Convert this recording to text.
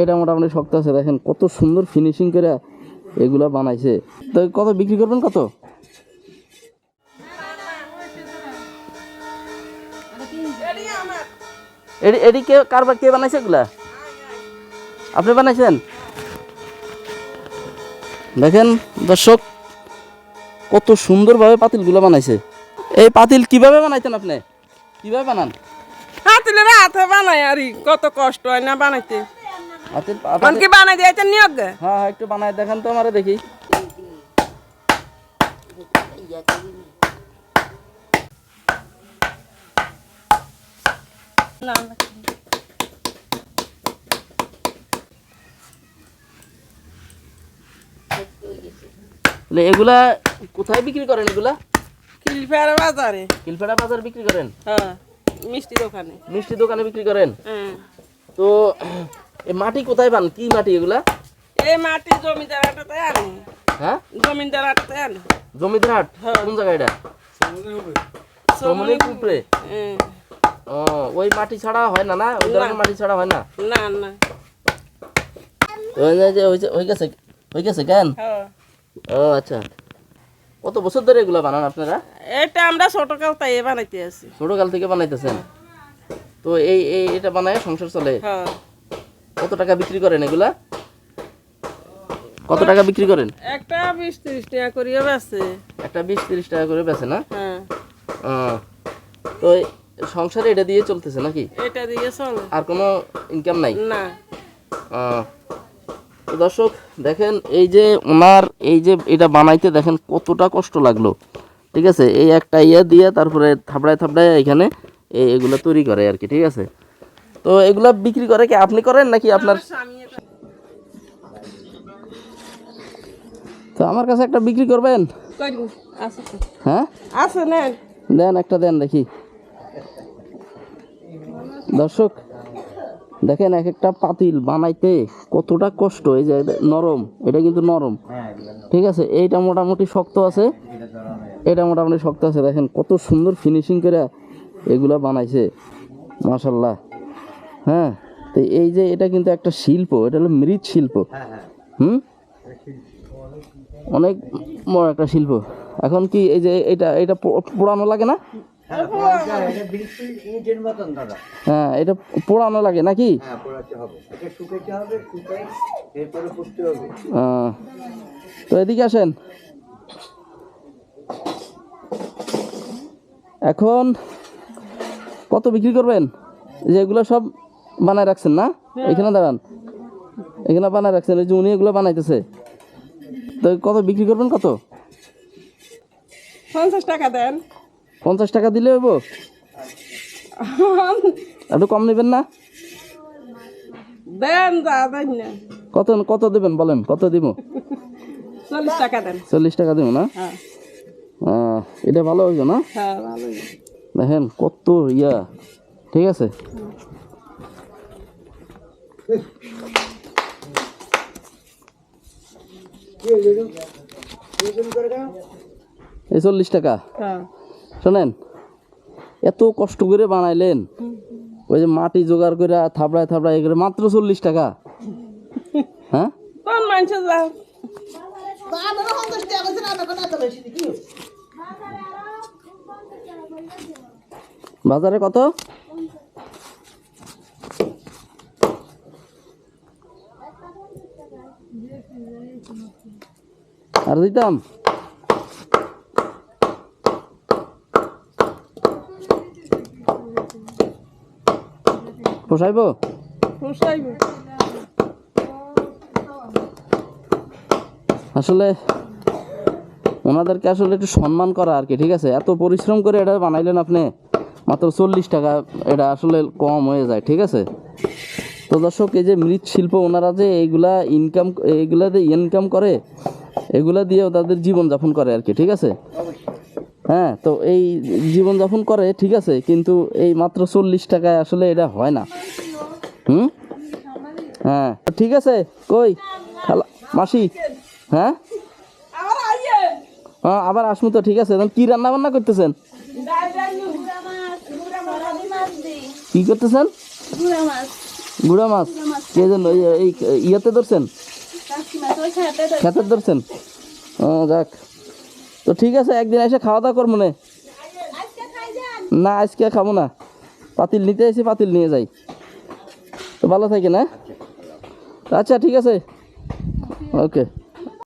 এটা মোটামুটি শক্ত আছে, দেখেন কত সুন্দর ফিনিশিং করে এগুলা বানাইছে। তো কত বিক্রি করবেন কত? এডি এডি কে কারবার কে বানাইছে এগুলা? আপনি বানাইছেন? দেখেন দর্শক, কত সুন্দরভাবে পাতিলগুলো বানাইছে। এই পাতিল কীভাবে বানাইতেন আপনি? কীভাবে বানান? হাতে বানাই আর কত কষ্ট হয় না বানাইতে। পাতিল কি বানাই দিয়েছে নিয়োগ হ্যাঁ হ্যাঁ, একটু বানায় দেখান তো আমারে দেখি। এগুলা কোথায় বিক্রি করেন এগুলা? কিলফের বাজারে। কিলফেড়া বাজার বিক্রি করেন? হ্যাঁ। মিষ্টি দোকানে। মিষ্টি দোকানে বিক্রি করেন? হ্যাঁ। তো এই মাটি কোথায় পান? কি মাটি এগুলা? এই মাটি জমিদার হাটাতে আনি। হ্যাঁ? জমিদার হাটাতে আনি। জমিদার হাট? কোন জায়গা এটা? সমনি হ্যাঁ। ও ওই মাটি ছাড়া হয় না না? ওই ধরনের মাটি ছাড়া হয় না? না না। ওই যে- যে হয়েছে- গেছে হয়ে গেছে কেন? হ্যাঁ। ও আচ্ছা। কত বছর ধরে এগুলো বানান আপনারা? এটা আমরা ছোট কাল তাই বানাইতে আছি। ছোটকাল থেকে বানাইতেছেন? তো এই এই এটা বানায় সংসার চলে? হ্যাঁ। কত টাকা বিক্রি করেন এগুলা? কত টাকা বিক্রি করেন? একটা বিশ ত্রিশ টাকা করে বেছে একটা বিশ তিরিশ টাকা করে বেছে না? হ্যাঁ। তো সংসারে এটা দিয়ে চলতেছে নাকি? এটা দিয়ে চলে। আর কোনো ইনকাম নাই? না। তো দর্শক দেখেন এই যে ওনার এই যে এটা বানাইতে দেখেন কতটা কষ্ট লাগল। ঠিক আছে? এই একটা ইয়ে দিয়ে তারপরে থাবড়ায় থাবড়ায় এখানে এই এগুলো তৈরি করে আর কি ঠিক আছে? তো এগুলো বিক্রি করে কি আপনি করেন নাকি আপনার? তো আমার কাছে একটা বিক্রি করবেন। হ্যাঁ? আছে নেন। দেন একটা দেন দেখি। দর্শক দেখেন এক একটা পাতিল বানাইতে কতটা কষ্ট এই যে নরম এটা কিন্তু নরম। ঠিক আছে এইটা মোটামুটি শক্ত আছে। এটা মোটামুটি শক্ত আছে দেখেন কত সুন্দর ফিনিশিং করে এগুলা বানাইছে মাশাল্লাহ হ্যাঁ তো এই যে এটা কিন্তু একটা শিল্প এটা হলো মৃৎ শিল্প। হুম? অনেক বড় একটা শিল্প। এখন কি এই যে এটা এটা পোড়ানো লাগে না? হ্যাঁ এটা পোড়ানো লাগে নাকি? তো এদিকে আসেন। এখন কত বিক্রি করবেন? এই যে এগুলো সব বানায় রাখছেন না? এখানে দাঁড়ান। এখানে বানায় রাখছেন ওই যে উনি এগুলো বানাইতেছে। তো কত বিক্রি করবেন কত? পঞ্চাশ টাকা দেন। পঞ্চাশ টাকা দিলে হইব? একটু কম নেবেন না? দেন কত কত দেবেন বলেন কত দিব? চল্লিশ টাকা দেন। চল্লিশ টাকা দিব না? হ্যাঁ। এটা ভালো হইবে না? হ্যাঁ দেখেন কত ইয়া। ঠিক আছে? এই চল্লিশ টাকা। হ্যাঁ। শোনেন এত কষ্ট করে বানাইলেন। ওই যে মাটি জোগাড় করে থাবড়ায় থাবড়ায় করে মাত্র চল্লিশ টাকা। হ্যাঁ? বাজারে কত? আর দিতাম? পোষাইব? পোষাইবে। আসলে ওনাদেরকে আসলে একটু সম্মান করা আর কি ঠিক আছে? এত পরিশ্রম করে এটা বানাইলেন আপনি মাত্র চল্লিশ টাকা এটা আসলে কম হয়ে যায় ঠিক আছে? তো দর্শক এই যে মৃৎশিল্প ওনারা যে এইগুলা ইনকাম এইগুলা যে ইনকাম করে এগুলা দিয়েও তাদের জীবনযাপন করে আর কি ঠিক আছে? হ্যাঁ তো এই জীবনযাপন করে ঠিক আছে কিন্তু এই মাত্র চল্লিশ টাকায় আসলে এটা হয় না। হুম? হ্যাঁ ঠিক আছে কই? খালা মাসি হ্যাঁ? হ্যাঁ আবার আসব তো ঠিক আছে কি রান্না বান্না করতেছেন? কি করতেছেন? গুড়া মাছ। কে জন্য? এই ইয়াতে ধরছেন? খেতে খেতে ধরছেন? ও যাক। তো ঠিক আছে, একদিন এসে খাওয়া দাওয়া করব না। না, আজকে খাব না। পাতিল নিতে এসে পাতিল নিয়ে যাই। তো ভালো থাকে না আচ্ছা ঠিক আছে। ওকে।